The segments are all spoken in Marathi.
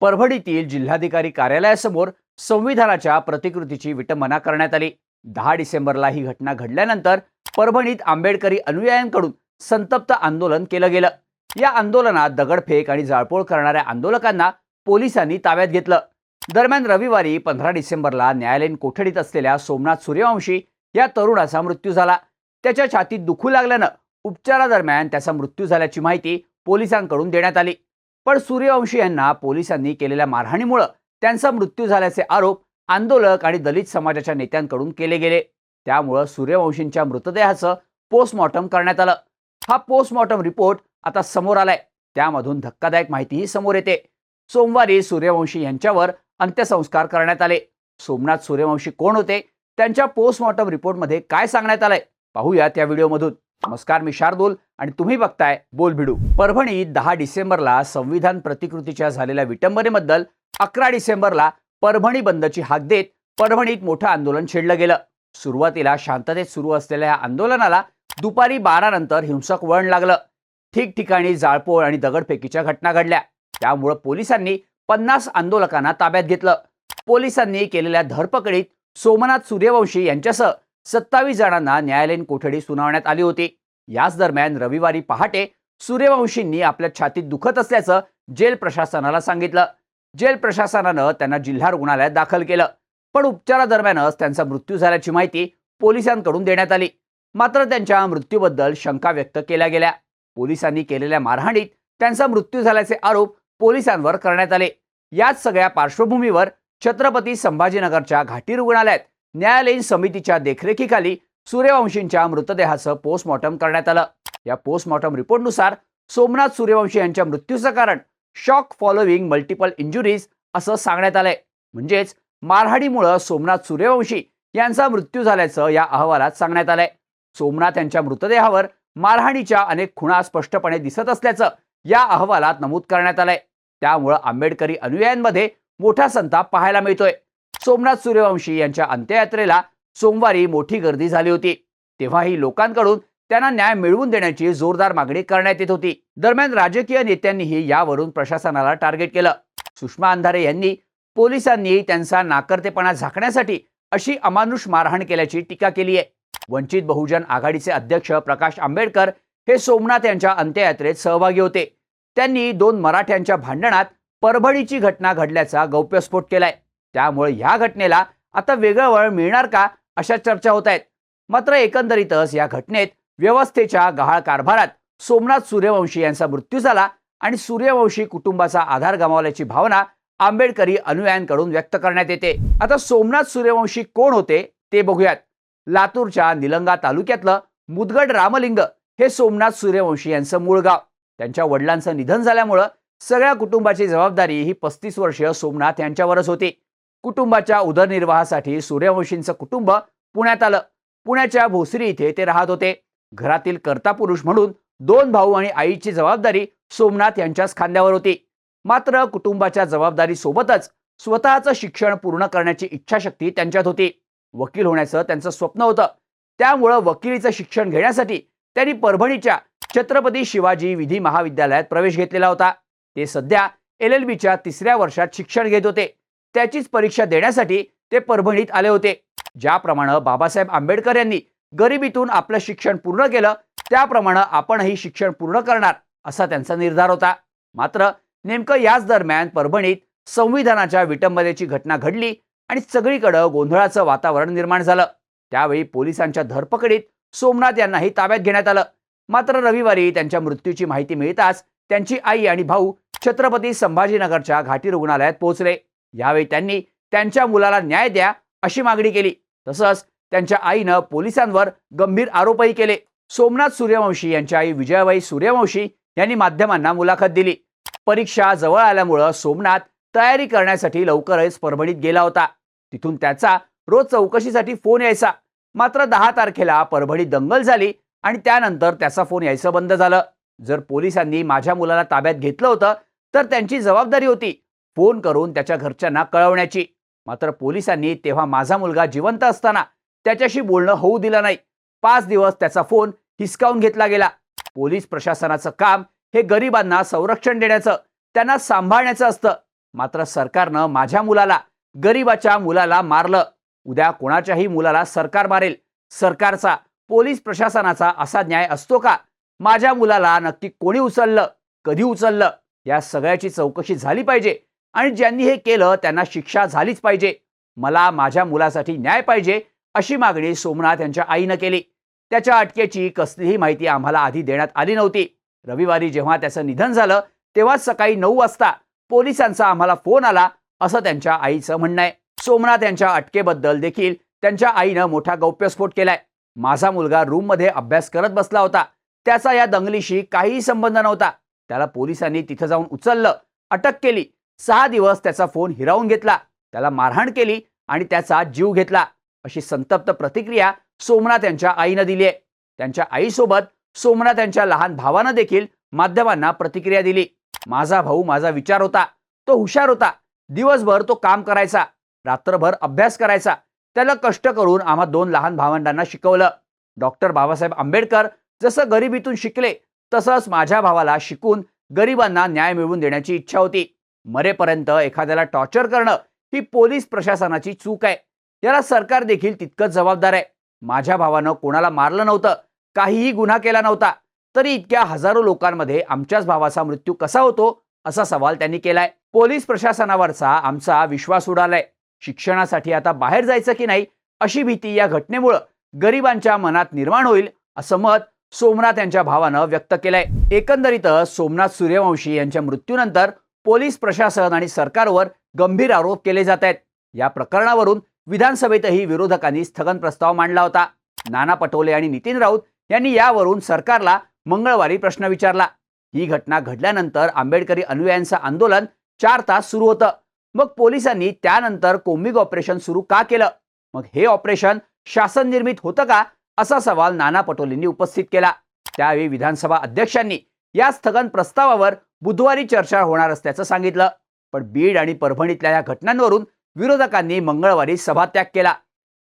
परभणीतील जिल्हाधिकारी कार्यालयासमोर संविधानाच्या प्रतिकृतीची विटंबना करण्यात आली. दहा डिसेंबरला ही घटना घडल्यानंतर परभणीत आंबेडकरी अनुयायांकडून संतप्त आंदोलन केलं गेलं. या आंदोलनात दगडफेक आणि जाळपोळ करणाऱ्या आंदोलकांना पोलिसांनी ताब्यात घेतलं. दरम्यान रविवारी पंधरा डिसेंबरला न्यायालयीन कोठडीत असलेल्या सोमनाथ सूर्यवंशी या तरुणाचा मृत्यू झाला. त्याच्या छातीत दुखू लागल्यानं उपचारादरम्यान त्याचा मृत्यू झाल्याची माहिती पोलिसांकडून देण्यात आली. पण सूर्यवंशी यांना पोलिसांनी केलेल्या मारहाणीमुळं त्यांचा मृत्यू झाल्याचे आरोप आंदोलक आणि दलित समाजाच्या नेत्यांकडून केले गेले. त्यामुळं सूर्यवंशींच्या मृतदेहाचं पोस्टमॉर्टम करण्यात आलं. हा पोस्टमॉर्टम रिपोर्ट आता समोर आलाय. त्यामधून धक्कादायक माहितीही समोर येते. सोमवारी सूर्यवंशी यांच्यावर अंत्यसंस्कार करण्यात आले. सोमनाथ सूर्यवंशी कोण होते? त्यांच्या पोस्टमॉर्टम रिपोर्टमध्ये काय सांगण्यात आलंय? पाहूया त्या व्हिडिओमधून. नमस्कार मी शार्दूल आणि तुम्ही बघताय बोल भिडू. परभणीत दहा डिसेंबरला संविधान प्रतिकृतीच्या झालेल्या विटंबनेबद्दल अकरा डिसेंबरला परभणी बंदची हाक देत परभणीत मोठं आंदोलन छेडलं गेलं. सुरुवातीला शांततेत सुरू असलेल्या या आंदोलनाला दुपारी बारा नंतर हिंसक वळण लागलं. ठिकठिकाणी जाळपोळ आणि दगडफेकीच्या घटना घडल्या. त्यामुळं पोलिसांनी पन्नास आंदोलकांना ताब्यात घेतलं. पोलिसांनी केलेल्या धरपकडीत सोमनाथ सूर्यवंशी यांच्यासह सत्तावीस जणांना न्यायालयीन कोठडी सुनावण्यात आली होती. याच दरम्यान रविवारी पहाटे सूर्यवंशींनी आपल्या छातीत दुखत असल्याचं जेल प्रशासनाला सांगितलं. जेल प्रशासनानं त्यांना जिल्हा रुग्णालयात दाखल केलं. पण उपचारादरम्यानच त्यांचा मृत्यू झाल्याची माहिती पोलिसांकडून देण्यात आली. मात्र त्यांच्या मृत्यूबद्दल शंका व्यक्त केल्या गेल्या. पोलिसांनी केलेल्या मारहाणीत त्यांचा मृत्यू झाल्याचे आरोप पोलिसांवर करण्यात आले. याच सगळ्या पार्श्वभूमीवर छत्रपती संभाजीनगरच्या घाटी रुग्णालयात न्यायालयीन समितीच्या देखरेखीखाली सूर्यवंशींच्या मृतदेहाचं पोस्टमॉर्टम करण्यात आलं. या पोस्टमॉर्टम रिपोर्टनुसार सोमनाथ सूर्यवंशी यांच्या मृत्यूचं कारण शॉक फॉलोविंग मल्टिपल इंजुरीज असं सांगण्यात आलंय. म्हणजेच मारहाडीमुळं सोमनाथ सूर्यवंशी यांचा मृत्यू झाल्याचं या अहवालात सांगण्यात आलंय. सोमनाथ यांच्या मृतदेहावर मारहाणीच्या अनेक खुणा स्पष्टपणे दिसत असल्याचं या अहवालात नमूद करण्यात आलंय. त्यामुळं आंबेडकरी अनुयायांमध्ये मोठा संताप पाहायला मिळतोय. सोमनाथ सूर्यवंशी यांच्या अंत्ययात्रेला सोमवारी मोठी गर्दी झाली होती. तेव्हाही लोकांकडून त्यांना न्याय मिळवून देण्याची जोरदार मागणी करण्यात येत होती. दरम्यान राजकीय नेत्यांनीही यावरून प्रशासनाला टार्गेट केलं. सुषमा अंधारे यांनी पोलिसांनी त्यांचा नाकर्तेपणा झाकण्यासाठी अशी अमानुष मारहाण केल्याची टीका केली आहे. वंचित बहुजन आघाडीचे अध्यक्ष प्रकाश आंबेडकर हे सोमनाथ यांच्या अंत्ययात्रेत सहभागी होते. त्यांनी दोन मराठ्यांच्या भांडणात परभणीची घटना घडल्याचा गौप्यस्फोट केलाय. त्यामुळे ह्या घटनेला आता वेगळं वळ मिळणार का अशा चर्चा होत आहेत. मात्र एकंदरीतच या घटनेत व्यवस्थेच्या गहाळ कारभारात सोमनाथ सूर्यवंशी यांचा मृत्यू झाला आणि सूर्यवंशी कुटुंबाचा आधार गमावल्याची भावना आंबेडकरी अनुयायांकडून व्यक्त करण्यात येते. आता सोमनाथ सूर्यवंशी कोण होते ते बघूयात. लातूरच्या निलंगा तालुक्यातलं मुदगड रामलिंग हे सोमनाथ सूर्यवंशी यांचं मूळ गाव. त्यांच्या वडिलांचं निधन झाल्यामुळं सगळ्या कुटुंबाची जबाबदारी ही पस्तीस वर्षीय सोमनाथ यांच्यावरच होती. कुटुंबाच्या उदरनिर्वाहासाठी सूर्यवंशींचं कुटुंब पुण्यात आलं. पुण्याच्या भोसरी इथे ते राहत होते. घरातील कर्ता पुरुष म्हणून दोन भाऊ आणि आईची जबाबदारी सोमनाथ यांच्याच खांद्यावर होती. मात्र कुटुंबाच्या जबाबदारी सोबतच स्वतःचं शिक्षण पूर्ण करण्याची इच्छाशक्ती त्यांच्यात होती. वकील होण्याचं त्यांचं स्वप्न होतं. त्यामुळं वकिलीचं शिक्षण घेण्यासाठी त्यांनी परभणीच्या छत्रपती शिवाजी विधी महाविद्यालयात प्रवेश घेतलेला होता. ते सध्या एल एल बीच्या तिसऱ्या वर्षात शिक्षण घेत होते. त्याचीच परीक्षा देण्यासाठी ते परभणीत आले होते. ज्याप्रमाणे बाबासाहेब आंबेडकर यांनी गरिबीतून आपलं शिक्षण पूर्ण केलं त्याप्रमाणे आपणही शिक्षण पूर्ण करणार असा त्यांचा निर्धार होता. मात्र नेमकं याच दरम्यान परभणीत संविधानाच्या विटंबनेची घटना घडली आणि सगळीकडं गोंधळाचं वातावरण निर्माण झालं. त्यावेळी पोलिसांच्या धरपकडीत सोमनाथ यांनाही ताब्यात घेण्यात आलं. मात्र रविवारी त्यांच्या मृत्यूची माहिती मिळताच त्यांची आई आणि भाऊ छत्रपती संभाजीनगरच्या घाटी रुग्णालयात पोहोचले. यावेळी त्यांनी त्यांच्या मुलाला न्याय द्या अशी मागणी केली. तसंच त्यांच्या आईनं पोलिसांवर गंभीर आरोपही केले. सोमनाथ सूर्यवंशी यांच्या आई विजयाबाई सूर्यवंशी यांनी माध्यमांना मुलाखत दिली. परीक्षा जवळ आल्यामुळं सोमनाथ तयारी करण्यासाठी लवकरच परभणीत गेला होता. तिथून त्याचा रोज चौकशीसाठी फोन यायचा. मात्र दहा तारखेला परभणी दंगल झाली आणि त्यानंतर त्याचा फोन यायचं बंद झालं. जर पोलिसांनी माझ्या मुलाला ताब्यात घेतलं होतं तर त्यांची जबाबदारी होती. फोन करून त्याच्या घरच्यांना कळवण्याची. मात्र पोलिसांनी तेव्हा माझा मुलगा जिवंत असताना त्याच्याशी बोलणं होऊ दिलं नाही. पाच दिवस त्याचा फोन हिसकावून घेतला गेला. पोलीस प्रशासनाचं काम हे गरिबांना संरक्षण देण्याचं त्यांना सांभाळण्याचं असतं. मात्र सरकारनं माझ्या मुलाला गरिबाच्या मुलाला मारलं. उद्या कोणाच्याही मुलाला सरकार मारेल. सरकारचा पोलीस प्रशासनाचा असा न्याय असतो का? माझ्या मुलाला नक्की कोणी उचललं? कधी उचललं? या सगळ्याची चौकशी झाली पाहिजे. आणि ज्यांनी हे केलं त्यांना शिक्षा झालीच पाहिजे. मला माझ्या मुलासाठी न्याय पाहिजे अशी मागणी सोमनाथ यांच्या आईनं केली. त्याच्या अटकेची कसलीही माहिती आम्हाला आधी देण्यात आली नव्हती. रविवारी जेव्हा त्याचं निधन झालं तेव्हाच सकाळी नऊ वाजता पोलिसांचा आम्हाला फोन आला असं त्यांच्या आईचं म्हणणं आहे. सोमनाथ यांच्या अटकेबद्दल देखील त्यांच्या आईनं मोठा गौप्यस्फोट केलाय. माझा मुलगा रूममध्ये अभ्यास करत बसला होता. त्याचा या दंगलीशी काहीही संबंध नव्हता. त्याला पोलिसांनी तिथं जाऊन उचललं अटक केली. सहा दिवस त्याचा फोन हिरावून घेतला. त्याला मारहाण केली आणि त्याचा जीव घेतला. अशी संतप्त प्रतिक्रिया सोमनाथ यांच्या आईनं दिली आहे. त्यांच्या आईसोबत सोमनाथ यांच्या लहान भावानं देखील माध्यमांना प्रतिक्रिया दिली. माझा भाऊ माझा विचार होता. तो हुशार होता. दिवसभर तो काम करायचा. रात्रभर अभ्यास करायचा. त्याला कष्ट करून आम्हा दोन लहान भावंडांना शिकवलं. डॉक्टर बाबासाहेब आंबेडकर जसं गरिबीतून शिकले तसंच माझ्या भावाला शिकून गरिबांना न्याय मिळवून देण्याची इच्छा होती. मरेपर्यंत एखाद्याला टॉर्चर करणं ही पोलीस प्रशासनाची चूक आहे. याला सरकार देखील तितकंच जबाबदार आहे. माझ्या भावानं कोणाला मारलं नव्हतं काहीही गुन्हा केला नव्हता तरी इतक्या हजारो लोकांमध्ये आमच्याच भावाचा मृत्यू कसा होतो असा सवाल त्यांनी केलाय. पोलीस प्रशासनावरचा आमचा विश्वास उडालाय. शिक्षणासाठी आता बाहेर जायचं की नाही अशी भीती या घटनेमुळं गरिबांच्या मनात निर्माण होईल असं मत सोमनाथ यांच्या भावानं व्यक्त केलंय. एकंदरीतच सोमनाथ सूर्यवंशी यांच्या मृत्यूनंतर पोलीस प्रशासन आणि सरकारवर गंभीर आरोप केले जात आहेत. या प्रकरणावरून विधानसभेतही विरोधकांनी स्थगन प्रस्ताव मांडला होता. नाना पटोले आणि नितीन राऊत यांनी यावरून सरकारला मंगळवारी प्रश्न विचारला. ही घटना घडल्यानंतर आंबेडकरी अनुयायांचं आंदोलन चार तास सुरू होतं. मग पोलिसांनी त्यानंतर कोम्बिंग ऑपरेशन सुरू का केलं? मग हे ऑपरेशन शासन निर्मित होतं का? असा सवाल नाना पटोलेंनी उपस्थित केला. त्यावेळी विधानसभा अध्यक्षांनी या स्थगन प्रस्तावावर बुधवारी चर्चा होणार असल्याचं सांगितलं. पण बीड आणि परभणीतल्या या घटनांवरून विरोधकांनी मंगळवारी सभात्याग केला.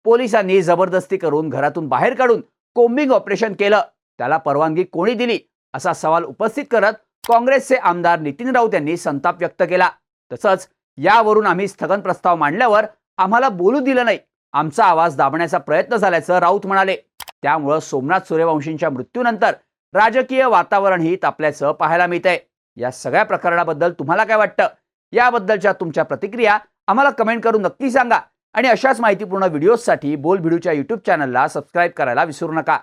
पोलिसांनी जबरदस्ती करून घरातून बाहेर काढून कोम्बिंग ऑपरेशन केलं. त्याला परवानगी कोणी दिली? असा सवाल उपस्थित करत काँग्रेसचे आमदार नितीन राऊत यांनी संताप व्यक्त केला. तसंच यावरून आम्ही स्थगन प्रस्ताव मांडल्यावर आम्हाला बोलू दिलं नाही. आमचा आवाज दाबण्याचा प्रयत्न झाल्याचं राऊत म्हणाले. त्यामुळं सोमनाथ सूर्यवंशींच्या मृत्यूनंतर राजकीय वातावरणही तापल्याचं पाहायला मिळतंय. या सगळ्या प्रकरणाबद्दल तुम्हाला काय वाटतं? याबद्दलच्या तुमच्या प्रतिक्रिया आम्हाला कमेंट करून नक्की सांगा. आणि अशाच माहितीपूर्ण व्हिडिओजसाठी बोल व्हिडिओच्या यूट्यूब चॅनलला सबस्क्राईब करायला विसरू नका.